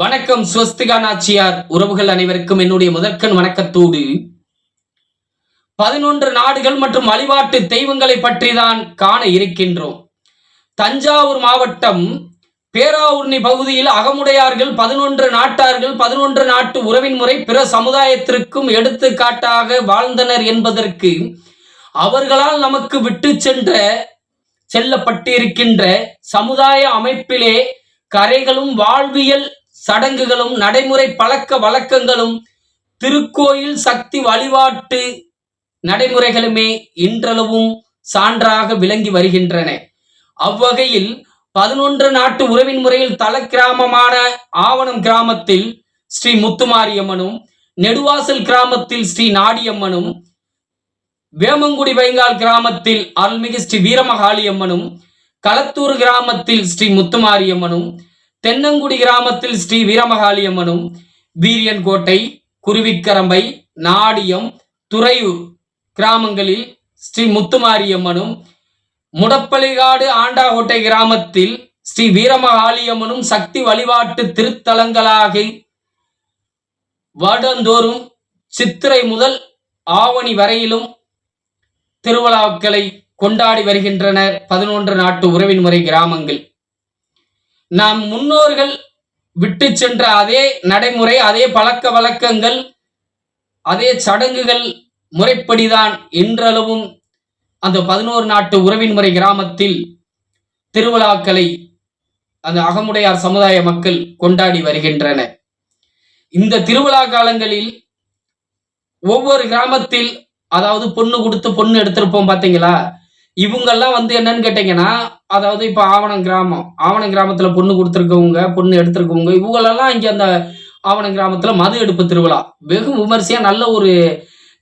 வணக்கம் ஸ்வஸ்திகா நாச்சியார். உறவுகள் அனைவருக்கும் என்னுடைய முதற்கண் வணக்கத்தோடு. பதினொன்று நாடுகள் மற்றும் வழிபாட்டு தெய்வங்களை பற்றி தான் காண இருக்கின்றோம். தஞ்சாவூர் மாவட்டம் பேராவூர்ணி பகுதியில் அகமுடையார்கள் பதினொன்று நாட்டார்கள் பதினொன்று நாட்டு உறவின் முறை பிற சமுதாயத்திற்கும் எடுத்துக்காட்டாக வாழ்ந்தனர் என்பதற்கு அவர்களால் நமக்கு விட்டு சென்ற செல்லப்பட்டிருக்கின்ற சமுதாய அமைப்பிலே கரைகளும் வாழ்வியல் சடங்குகளும் நடைமுறை பழக்க வழக்கங்களும் திருக்கோயில் சக்தி வழிபாட்டு நடைமுறைகளுமே இன்றளவும் சான்றாக விளங்கி வருகின்றன. அவ்வகையில் பதினொன்று நாட்டு உறவின் முறையில் தல கிராமமான ஆவணம் கிராமத்தில் ஸ்ரீ முத்துமாரியம்மனும் நெடுவாசல் கிராமத்தில் ஸ்ரீ நாடியம்மனும் வேமங்குடி வைங்கால் கிராமத்தில் அருள்மிகு ஸ்ரீ வீரமகாளியம்மனும் களத்தூர் கிராமத்தில் ஸ்ரீ முத்துமாரியம்மனும் தென்னங்குடி கிராமத்தில் ஸ்ரீ வீரமகாளியம்மனும் வீரியன்கோட்டை குருவிக்கரம்பை நாடியம் துறையூர் கிராமங்களில் ஸ்ரீ முத்துமாரியம்மனும் முடப்பலிகாடு ஆண்டாகோட்டை கிராமத்தில் ஸ்ரீ வீரமகாளியம்மனும் சக்தி வழிபாட்டு திருத்தலங்களாக வருடந்தோறும் சித்திரை முதல் ஆவணி வரையிலும் திருவிழாக்களை கொண்டாடி வருகின்றனர். பதினொன்று நாட்டு உறவின் முறை கிராமங்கள். நாம் முன்னோர்கள் விட்டு சென்ற அதே நடைமுறை அதே பழக்க வழக்கங்கள் அதே சடங்குகள் முறைப்படிதான் இன்றளவும் அந்த பதினோரு நாட்டு உறவின் முறை கிராமத்தில் திருவிழாக்களை அந்த அகமுடையார் சமுதாய மக்கள் கொண்டாடி வருகின்றன. இந்த திருவிழா காலங்களில் ஒவ்வொரு கிராமத்தில் அதாவது பொண்ணு கொடுத்து பொண்ணு எடுத்திருப்போம் பார்த்தீங்களா இவங்கெல்லாம் வந்து என்னன்னு கேட்டீங்கன்னா அதாவது இப்போ ஆவணம் கிராமம் ஆவணம் கிராமத்தில் பொண்ணு கொடுத்துருக்கவங்க பொண்ணு எடுத்திருக்கவங்க இவங்களெல்லாம் இங்கே அந்த ஆவணம் கிராமத்தில் மது எடுப்பு திருவிழா. வெகு விமர்சையாக நல்ல ஒரு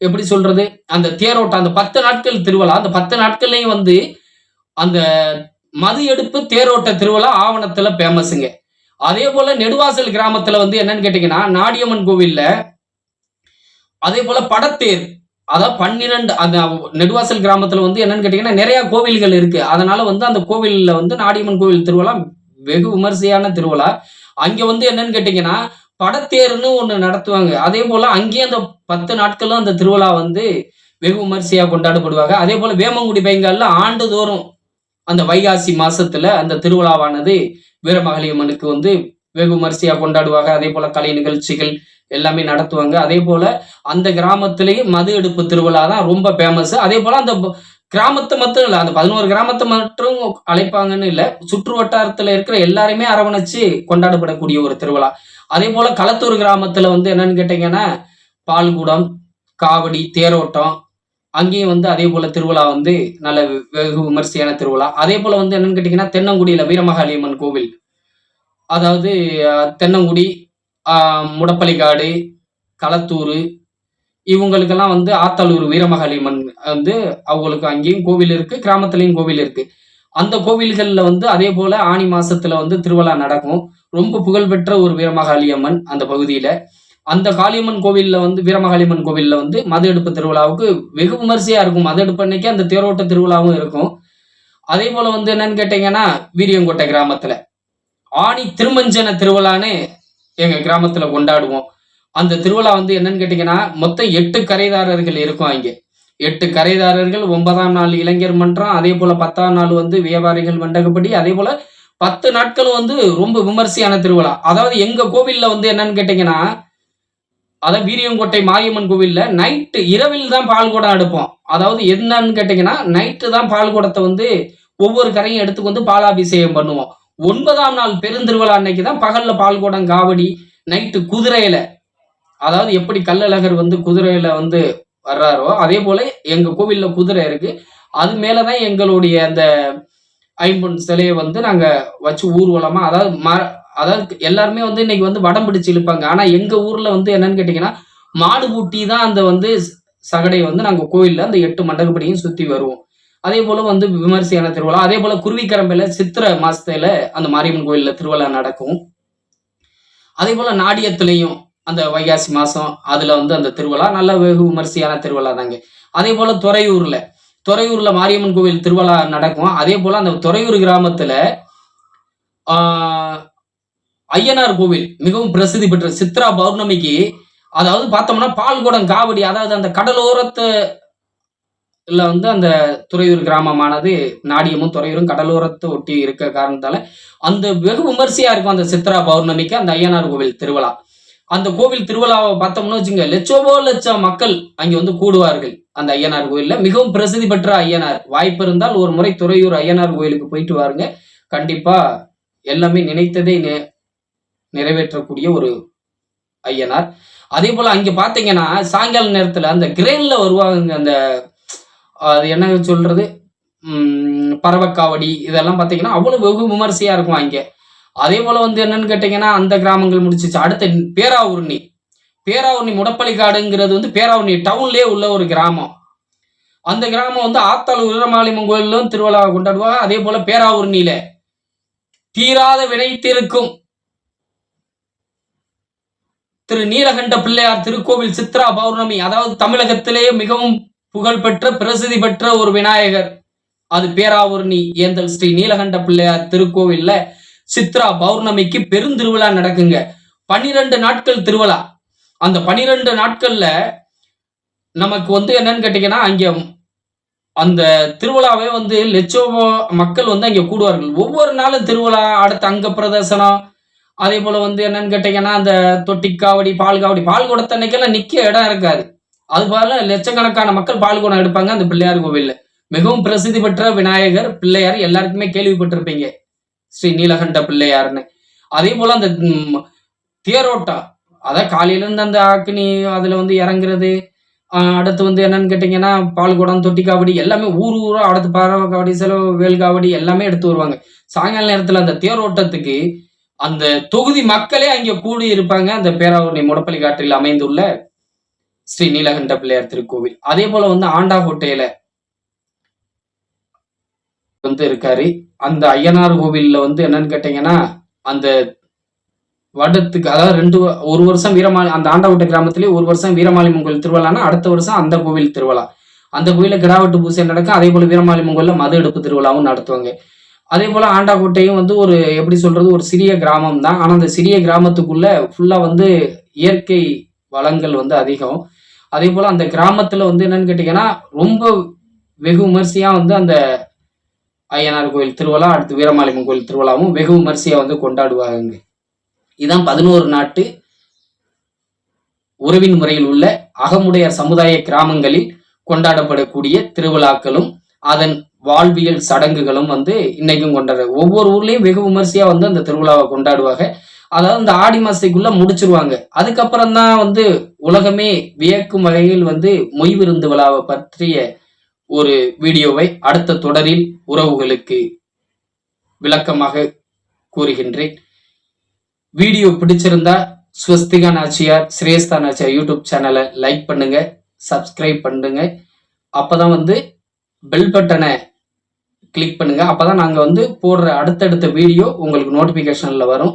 எப்படி சொல்கிறது அந்த தேரோட்டம் அந்த பத்து நாட்கள் திருவிழா. அந்த பத்து நாட்கள்லையும் வந்து அந்த மது எடுப்பு தேரோட்ட திருவிழா ஆவணத்தில் ஃபேமஸுங்க அதே போல் நெடுவாசல் கிராமத்தில் வந்து என்னன்னு கேட்டிங்கன்னா நாடியம்மன் கோவிலில் அதே போல் படத்தேர் அதான் பன்னிரெண்டு அந்த நெடுவாசல் கிராமத்துல வந்து என்னன்னு கேட்டீங்கன்னா நிறைய கோவில்கள் இருக்கு. அதனால வந்து அந்த கோவில்ல வந்து நாடியம்மன் கோவில் திருவிழா வெகு விமரிசையான திருவிழா. அங்க வந்து என்னன்னு கேட்டீங்கன்னா படத்தேர்னு ஒண்ணு நடத்துவாங்க. அதே போல அங்கேயும் அந்த பத்து நாட்களும் அந்த திருவிழா வந்து வெகு விமரிசையா கொண்டாடப்படுவாங்க. அதே போல வேமங்குடி பைங்கால்ல ஆண்டுதோறும் அந்த வைகாசி மாசத்துல அந்த திருவிழாவானது வீரமகளியம்மனுக்கு வந்து வெகு கொண்டாடுவாங்க. அதே போல கலை நிகழ்ச்சிகள் எல்லாமே நடத்துவாங்க. அதே போல அந்த கிராமத்திலேயே மது எடுப்பு திருவிழா தான் ரொம்ப ஃபேமஸ் அதே போல அந்த கிராமத்தை மட்டும் இல்லை அந்த பதினோரு கிராமத்தை மட்டும் அழைப்பாங்கன்னு இல்லை சுற்று வட்டாரத்தில் இருக்கிற எல்லாருமே அரவணைச்சு கொண்டாடப்படக்கூடிய ஒரு திருவிழா. அதே போல களத்தூர் கிராமத்தில் வந்து என்னன்னு கேட்டீங்கன்னா பால்குடம் காவடி தேரோட்டம் அங்கேயும் வந்து அதே போல திருவிழா வந்து நல்ல வெகு விமரிசையான திருவிழா. அதே போல வந்து என்னன்னு கேட்டீங்கன்னா தென்னங்குடியில வீரமகாளியம்மன் கோவில். அதாவது தென்னங்குடி முடப்பள்ளிக்காடு களத்தூர் இவங்களுக்கெல்லாம் வந்து ஆத்தாளூர் வீரமகாளியம்மன் வந்து அவங்களுக்கு அங்கேயும் கோவில் இருக்குது கிராமத்துலேயும் கோவில் இருக்குது அந்த கோவில்களில் வந்து அதே போல் ஆனி மாதத்தில் வந்து திருவிழா நடக்கும். ரொம்ப புகழ்பெற்ற ஒரு வீரமகாளியம்மன் அந்த பகுதியில். அந்த காளியம்மன் கோவிலில் வந்து வீரமகாளியம்மன் கோவிலில் வந்து மது எடுப்பு திருவிழாவுக்கு வெகு விமரிசையாக இருக்கும். மது எடுப்பு அன்னைக்கு அந்த தேரோட்ட திருவிழாவும் இருக்கும். அதே போல் வந்து என்னன்னு கேட்டிங்கன்னா வீரியங்கோட்டை கிராமத்தில். ஆணி திருமஞ்சன திருவிழான்னு எங்கள் கிராமத்தில் கொண்டாடுவோம். அந்த திருவிழா வந்து என்னன்னு கேட்டிங்கன்னா மொத்தம் எட்டு கரைதாரர்கள் இருக்கும் அங்கே. எட்டு கரைதாரர்கள் ஒன்பதாம் நாள் இளைஞர் மன்றம் அதே போல் பத்தாம் நாள் வந்து வியாபாரிகள் மண்டகப்படி அதே போல் பத்து நாட்களும் வந்து ரொம்ப விமர்சையான திருவிழா. அதாவது எங்கள் கோவிலில் வந்து என்னன்னு கேட்டிங்கன்னா அதாவது வீரியங்கோட்டை மாரியம்மன் கோவிலில் நைட்டு இரவில் தான் பால் குடம் எடுப்போம் அதாவது என்னன்னு கேட்டிங்கன்னா நைட்டு தான் பால் குடத்தை வந்து ஒவ்வொரு கரையும் எடுத்துக்கொண்டு வந்து பாலாபிஷேகம் பண்ணுவோம். ஒன்பதாம் நாள் பெருந்திருவிழா அன்னைக்கு தான் பகல்ல பால்கோடம் காவடி நைட்டு குதிரையில. அதாவது எப்படி கள்ளழகர் வந்து குதிரையில வந்து வர்றாரோ அதே போல எங்க கோவில்ல குதிரை இருக்கு. அது மேலதான் எங்களுடைய அந்த ஐம்பொன் சிலையை வந்து நாங்க வச்சு ஊர்வலமா அதாவது மர அதாவது எல்லாருமே வந்து இன்னைக்கு வந்து வடம் பிடிச்சு இழுப்பாங்க. ஆனா எங்க ஊர்ல வந்து என்னன்னு கேட்டீங்கன்னா மாடு பூட்டி தான் அந்த வந்து சகடையை வந்து நாங்க கோயில்ல அந்த எட்டு மண்டபப்படியும் சுத்தி வருவோம். அதே போல வந்து விமரிசையான திருவிழா அதே போல குருவிக்கரம்பையில சித்திரை மாசத்துல அந்த மாரியம்மன் கோயில்ல திருவிழா நடக்கும். அதே போல நாடியத்திலையும் அந்த வைகாசி மாசம் அதுல வந்து அந்த திருவிழா நல்ல வெகு விமரிசையான திருவிழா தாங்க. அதே போல துறையூர்ல துறையூர்ல மாரியம்மன் கோவில் திருவிழா நடக்கும். அதே போல அந்த துறையூர் கிராமத்துல ஆஹ் ஐயனார் கோவில் மிகவும் பிரசித்தி பெற்ற சித்ரா பௌர்ணமிக்கு அதாவது பார்த்தோம்னா பால்குடம் காவடி அதாவது அந்த கடலோரத்து இதில் வந்து அந்த துறையூர் கிராமமானது நாடியமும் துறையூரும் கடலோரத்தை ஒட்டி இருக்க காரணத்தால அந்த வெகு விமர்சையாக இருக்கும் அந்த சித்ரா பௌர்ணமிக்கு அந்த ஐயனார் கோவில் திருவிழா. அந்த கோவில் திருவிழாவை பார்த்தோம்னு வச்சுங்க லட்சோபோ லட்சம் மக்கள் அங்கே வந்து கூடுவார்கள் அந்த ஐயனார் கோவிலில் மிகவும் பிரசித்தி பெற்ற ஐயனார். வாய்ப்பு இருந்தால் ஒரு முறை துறையூர் ஐயனார் கோயிலுக்கு போயிட்டு வாருங்க. கண்டிப்பாக எல்லாமே நினைத்ததை நிறைவேற்றக்கூடிய ஒரு ஐயனார். அதே போல் அங்கே பார்த்தீங்கன்னா சாயங்கால நேரத்தில் அந்த கிரேனில் வருவாங்க அந்த அது என்ன சொல்றது? பறவைக்காவடி இதெல்லாம் பார்த்தீங்கன்னா அவ்வளவு வெகு விமர்சையா இருக்கும் இங்கே? அதே போல வந்து என்னன்னு கேட்டீங்கன்னா அந்த கிராமங்கள் முடிச்சிச்சு அடுத்த பேராவூர்ணி. பேராவூர்ணி முடப்பள்ளிக்காடுங்கிறது வந்து பேராவூர்ணி டவுன்லேயே உள்ள ஒரு கிராமம். அந்த கிராமம் வந்து ஆத்தாள் வீரமாளியம்மன் கோயிலும் திருவிழாவை கொண்டாடுவாங்க. அதே போல பேராவூர்ணியில தீராத வினைத்திருக்கும் திரு நீலகண்ட பிள்ளையார் திருக்கோவில் சித்ரா பௌர்ணமி அதாவது தமிழகத்திலேயே மிகவும் புகழ்பெற்ற பிரசித்தி பெற்ற ஒரு விநாயகர். அது பேராவூர்ணி ஏந்தல் ஸ்ரீ நீலகண்ட பிள்ளையார் திருக்கோவில்ல சித்ரா பௌர்ணமிக்கு பெருந்திருவிழா நடக்குங்க. பன்னிரண்டு நாட்கள் திருவிழா. அந்த பனிரெண்டு நாட்கள்ல நமக்கு வந்து என்னன்னு கேட்டீங்கன்னா அங்க அந்த திருவிழாவே வந்து லட்சோ மக்கள் வந்து அங்க கூடுவார்கள். ஒவ்வொரு நாளும் திருவிழா அடுத்த அங்க பிரதர்சனம் அதே போல வந்து என்னன்னு கேட்டீங்கன்னா அந்த தொட்டி காவடி பால் காவடி பால் குடத்தன்னைக்கெல்லாம் நிக்க இடம் இருக்காது. அது போல லட்சக்கணக்கான மக்கள் பால்குடம் எடுப்பாங்க அந்த பிள்ளையார் கோவில்ல. மிகவும் பிரசித்தி பெற்ற விநாயகர் பிள்ளையார் எல்லாருக்குமே கேள்விப்பட்டிருப்பீங்க. ஸ்ரீ நீலகண்ட பிள்ளையார்னு. அதே போல அந்த ம், தேரோட்டம் அதான் காலையில இருந்து அந்த ஆக்கினி அதுல வந்து இறங்குறது. அடுத்து வந்து என்னன்னு கேட்டீங்கன்னா பால்குடம் தொட்டி காவடி எல்லாமே ஊர் ஊரா அடுத்து பறவை காவடி செலவு வேல் காவடி எல்லாமே எடுத்து வருவாங்க. சாயங்கால நேரத்துல அந்த தேரோட்டத்துக்கு அந்த தொகுதி மக்களே அங்கே கூடி இருப்பாங்க அந்த பேராவூர்ணி முடப்பள்ளி காற்றில் அமைந்துள்ள ஸ்ரீ நீலகண்ட பிள்ளையார் திருக்கோவில். அதே போல வந்து ஆண்டாகோட்டையில வந்து இருக்காரு. அந்த ஐயனார் கோவில்ல வந்து என்னன்னு கேட்டீங்கன்னா அந்த வருடத்துக்கு அதாவது ரெண்டு ஒரு வருஷம் வீரமாலி அந்த ஆண்டாகோட்டை கிராமத்திலே ஒரு வருஷம் வீரமாலியம்மன் கோவில் திருவிழானா அடுத்த வருஷம் அந்த கோவில் திருவிழா. அந்த கோயில கிடாவெட்டு பூசை நடக்கும். அதே போல வீரமாலியம்மன் கோயில்ல மது எடுப்பு திருவிழாவும் நடத்துவாங்க. அதே போல ஆண்டாக்கோட்டையும் வந்து ஒரு எப்படி சொல்றது ஒரு சிறிய கிராமம் தான் ஆனா அந்த சிறிய கிராமத்துக்குள்ள ஃபுல்லா வந்து இயற்கை வளங்கள் வந்து அதிகம். அதே போல அந்த கிராமத்துல வந்து என்னன்னு கேட்டிங்கன்னா ரொம்ப வெகு விமர்சையா வந்து அந்த ஐயனார் கோயில் திருவிழா அடுத்து வீரமாலியம்மன் கோயில் திருவிழாவும் வெகு விமர்சையா வந்து கொண்டாடுவாங்க இதான் பதினோரு நாட்டு உறவின் முறையில் உள்ள அகமுடையார் சமுதாய கிராமங்களில் கொண்டாடப்படக்கூடிய திருவிழாக்களும் அதன் வாழ்வியல் சடங்குகளும் வந்து இன்னைக்கும் கொண்டாடுற ஒவ்வொரு ஊர்லயும் வெகு விமர்சையா வந்து அந்த திருவிழாவை கொண்டாடுவாங்க. அதாவது இந்த ஆடி மாசத்துக்குள்ள முடிச்சிருவாங்க. அதுக்கப்புறம் தான் வந்து உலகமே வியக்கும் வகையில் வந்து மொய் விருந்து விழாவை பற்றிய ஒரு வீடியோவை அடுத்த தொடரில் உறவுகளுக்கு விளக்கமாக கூறுகின்றேன். வீடியோ பிடிச்சிருந்தா ஸ்வஸ்திகா நாச்சியார் ஸ்ரேஸ்தா நாச்சியார் யூடியூப் சேனலை லைக் பண்ணுங்க சப்ஸ்கிரைப் பண்ணுங்க. அப்பதான் வந்து பெல் பட்டனை கிளிக் பண்ணுங்க. அப்பதான் நாங்கள் வந்து போடுற அடுத்தடுத்த வீடியோ உங்களுக்கு நோட்டிஃபிகேஷனில் வரும்.